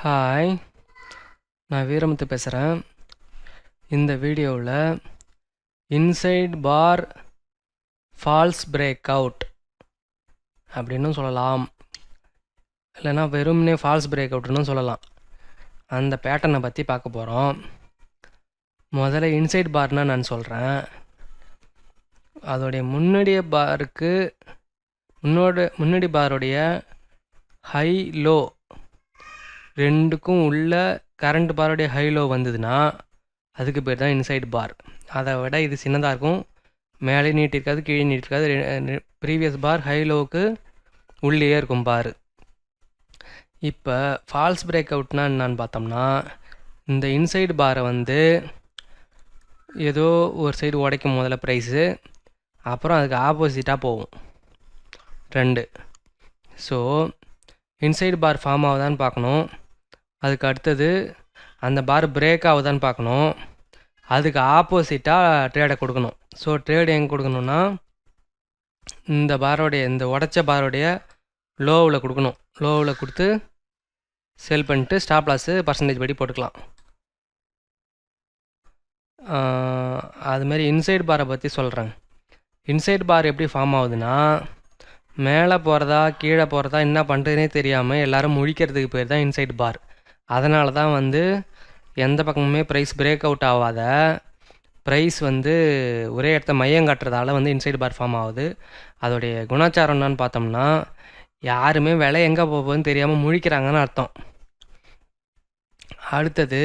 Hi நான் வீரமுத்து பேசுகிறேன் இந்த வீடியோவில் inside bar false break out அப்படின்னும் சொல்லலாம். இல்லைன்னா வெறும்னே ஃபால்ஸ் பிரேக் அவுட்னு சொல்லலாம். அந்த பேட்டர்னை பற்றி பார்க்க போகிறோம் முதல்ல இன்சைட் பார்னா நான் சொல்கிறேன் அதோடைய முன்னாடிய பாருக்கு முன்னோட முன்னாடி பாருடைய ஹை லோ ரெண்டுக்கும் உள்ள கரண்ட் பாருடைய ஹை லோ வந்ததுன்னா அதுக்கு பேர் தான் இன்சைட் பார் அதை விட இது சின்னதாக இருக்கும். மேலே நீட்டிருக்காது கீழே நீட்டிருக்காது ப்ரீவியஸ் பார் ஹை லோவுக்கு உள்ளேயே இருக்கும் பார் இப்போ ஃபால்ஸ் பிரேக் அவுட்னா என்னன்னு பார்த்தோம்னா இந்த இன்சைடு பாரை வந்து ஏதோ ஒரு சைடு உடைக்கும் முதல்ல ப்ரைஸு அப்புறம் அதுக்கு ஆப்போசிட்டாக போகும். ரெண்டு. ஸோ இன்சைடு பார் ஃபார்ம் ஆகுதான்னு பார்க்கணும். அதுக்கு அடுத்தது அந்த பார் பிரேக் ஆகுதான்னு பார்க்கணும். அதுக்கு ஆப்போசிட்டாக ட்ரேடை கொடுக்கணும். ஸோ ட்ரேடு எங்கே கொடுக்கணுன்னா இந்த பாரோடைய இந்த உடச்ச பாரோடைய லோவில் கொடுக்கணும். லோவில் கொடுத்து செல் பண்ணிட்டு ஸ்டாப் லாஸு பர்சன்டேஜ் படி போட்டுக்கலாம். அதுமாரி இன்சைட் பாரை பற்றி சொல்கிறேன் இன்சைட் பார் எப்படி ஃபார்ம் ஆகுதுன்னா மேலே போகிறதா கீழே போகிறதா என்ன பண்ணுறதுனே தெரியாமல் எல்லோரும் முழிக்கிறதுக்கு பேர் தான் இன்சைட் பார். அதனால தான் வந்து எந்த பக்கமுமே ப்ரைஸ் பிரேக் அவுட் ஆகாத. ப்ரைஸ் வந்து ஒரே இடத்த மையம் காட்டுறதால வந்து இன்சைட் பார் ஃபார்ம் ஆகுது. அதோடைய குணாச்சாரம் என்னன்னு பார்த்தோம்னா யாருமே விலை எங்கே போகுதுன்னு தெரியாமல் முழிக்கிறாங்கன்னு அர்த்தம். அடுத்தது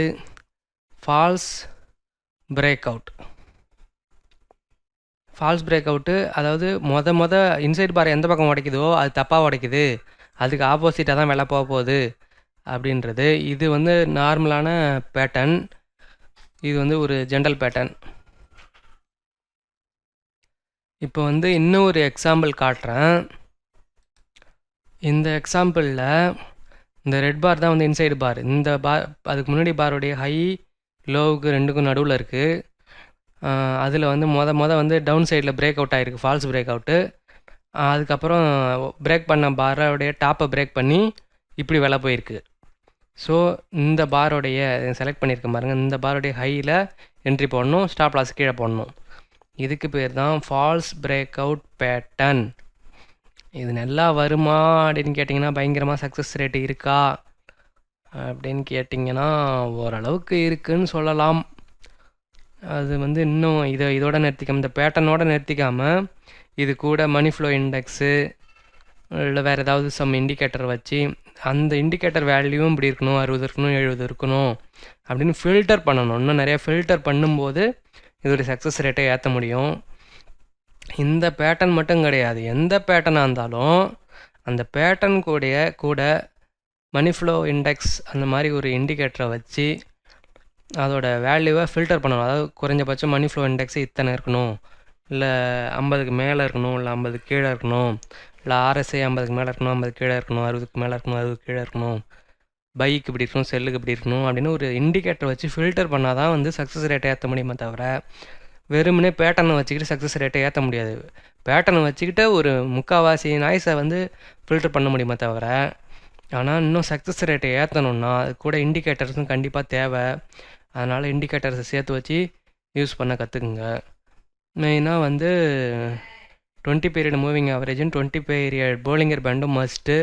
false break out false break out அதாவது மொத மொத இன்சைட் பார் எந்த பக்கம் உடைக்குதோ அது தப்பாக உடைக்குது. அதுக்கு ஆப்போசிட்டாக தான் விலை போக போகுது. அப்படின்றது. இது வந்து நார்மலான பேட்டர்ன் இது வந்து ஒரு ஜென்ரல் பேட்டர்ன் இப்போ வந்து இன்னும் ஒரு எக்ஸாம்பிள் காட்டுறேன். இந்த எக்ஸாம்பிளில் இந்த ரெட் பார் தான் வந்து இன்சைடு பார் இந்த பார் அதுக்கு முன்னாடி பாருடைய ஹை லோவுக்கு ரெண்டுக்கும் நடுவில் இருக்குது அதில் வந்து மொத மொதல் வந்து டவுன் சைடில் பிரேக் அவுட் ஆகிருக்கு ஃபால்ஸ் பிரேக் அவுட்டு அதுக்கப்புறம் பிரேக் பண்ண பாரோடைய டாப்பை பிரேக் பண்ணி இப்படி வில போயிருக்கு ஸோ இந்த பாரோடைய செலக்ட் பண்ணியிருக்கேன் பாருங்கள் இந்த பாரோடைய ஹையில் என்ட்ரி போடணும் ஸ்டாப் லாஸ் கீழே போடணும். இதுக்கு பேர் தான் ஃபால்ஸ் பிரேக் அவுட் பேட்டன் இது நல்லா வருமா அப்படின்னு கேட்டிங்கன்னா பயங்கரமாக சக்ஸஸ் ரேட்டு இருக்கா அப்படின்னு கேட்டிங்கன்னா ஓரளவுக்கு இருக்குன்னு சொல்லலாம். அது வந்து இன்னும் இதை இதோட நிறுத்திக்காம இந்த பேட்டர்னோட நிறுத்திக்காமல் இது கூட மணி ஃப்ளோ இண்டெக்ஸு இல்லை வேறு ஏதாவது சம் இண்டிகேட்டர் வச்சு அந்த இண்டிகேட்டர் வேல்யூவும் இப்படி இருக்கணும் அறுபது இருக்கணும் எழுபது இருக்கணும் அப்படின்னு ஃபில்டர் பண்ணணும். இன்னும் நிறையா ஃபில்டர் பண்ணும்போது இதோடைய சக்ஸஸ் ரேட்டை ஏற்ற முடியும். இந்த பேட்டர்ன் மட்டும் கிடையாது. எந்த பேட்டர்னாக இருந்தாலும் அந்த பேட்டர்ன் கூடிய கூட மணி ஃப்ளோ இண்டெக்ஸ் அந்த மாதிரி ஒரு இண்டிகேட்டரை வச்சு அதோட வேல்யூவை ஃபில்டர் பண்ணணும். அதாவது குறைஞ்சபட்சம் மணி ஃப்ளோ இண்டெக்ஸ் இத்தனை இருக்கணும். இல்லை ஐம்பதுக்கு மேலே இருக்கணும் இல்லை ஐம்பது கீழே இருக்கணும். இல்லை ஆர்எஸ்ஐ ஐம்பதுக்கு மேலே இருக்கணும் ஐம்பது கீழே இருக்கணும் அறுபதுக்கு மேலே இருக்கணும் அறுபது கீழே இருக்கணும் பைக்கு இப்படி இருக்கணும் செல்லுக்கு இப்படி இருக்கணும் அப்படின்னு ஒரு இண்டிகேட்டர் வச்சு ஃபில்டர் பண்ணால் தான் வந்து சக்ஸஸ் ரேட்டை ஏற்ற முடியுமே தவிர வெறுமனே பேட்டர்னை வச்சுக்கிட்டு சக்ஸஸ் ரேட்டை ஏற்ற முடியாது. பேட்டர்னை வச்சுக்கிட்டு ஒரு முக்கால்வாசி நாய்ஸை வந்து ஃபில்டர் பண்ண முடியுமே தவிர ஆனால் இன்னும் சக்ஸஸ் ரேட்டை ஏற்றணுன்னா அது கூட இண்டிகேட்டர்ஸும் கண்டிப்பாக தேவை. அதனால் இண்டிகேட்டர்ஸை சேர்த்து வச்சு யூஸ் பண்ண கற்றுக்குங்க. மெயினாக வந்து டுவெண்ட்டி பீரியட் மூவிங் ஆவரேஜும் டுவெண்ட்டி பீரியட் போலிங்கர் பேண்டும் மஸ்ட்டு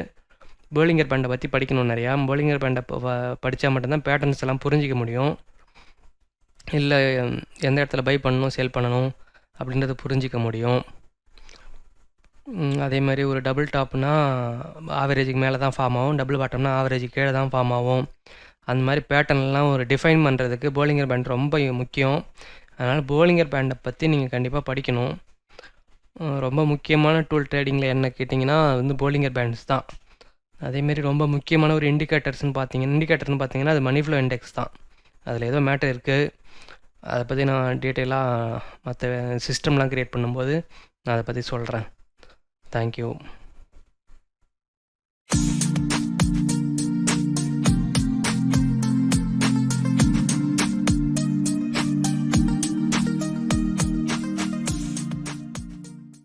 போலிங்கர் பேண்டை பற்றி படிக்கணும் நிறையா. போலிங்கர் பேண்டை படித்தா மட்டும்தான் பேட்டர்ன்ஸ் எல்லாம் புரிஞ்சிக்க முடியும். இல்லை எந்த இடத்துல பை பண்ணணும் சேல் பண்ணணும் அப்படின்றத புரிஞ்சிக்க முடியும். அதே மாதிரி ஒரு டபுள் டாப்னா ஆவரேஜுக்கு மேலே தான் ஃபார்ம் ஆகும். டபுள் பாட்டம்னா ஆவரேஜுக்கு கீழே தான் ஃபார்ம் ஆகும். அந்த மாதிரி பேட்டர்ன்லாம் ஒரு டிஃபைன் பண்ணுறதுக்கு போலிங்கர் பேண்ட் ரொம்ப முக்கியம். அதனால் போலிங்கர் பேண்டை பற்றி நீங்கள் கண்டிப்பாக படிக்கணும். ரொம்ப முக்கியமான டூல் ட்ரேடிங்கில் என்ன கேட்டிங்கன்னா வந்து போலிங்கர் பேண்ட்ஸ் தான். அதேமாரி ரொம்ப முக்கியமான ஒரு இண்டிகேட்டர்ஸ்னு பார்த்தீங்கன்னா இண்டிகேட்டர்னு பார்த்தீங்கன்னா அது மணி ஃப்ளோ இண்டெக்ஸ் தான். அதில் ஏதோ மேட்டர் இருக்குது அதை பற்றி நான் டீட்டெயிலாக மற்ற சிஸ்டம்லாம் க்ரியேட் பண்ணும்போது நான் அதை பற்றி சொல்கிறேன் தேங்க்யூ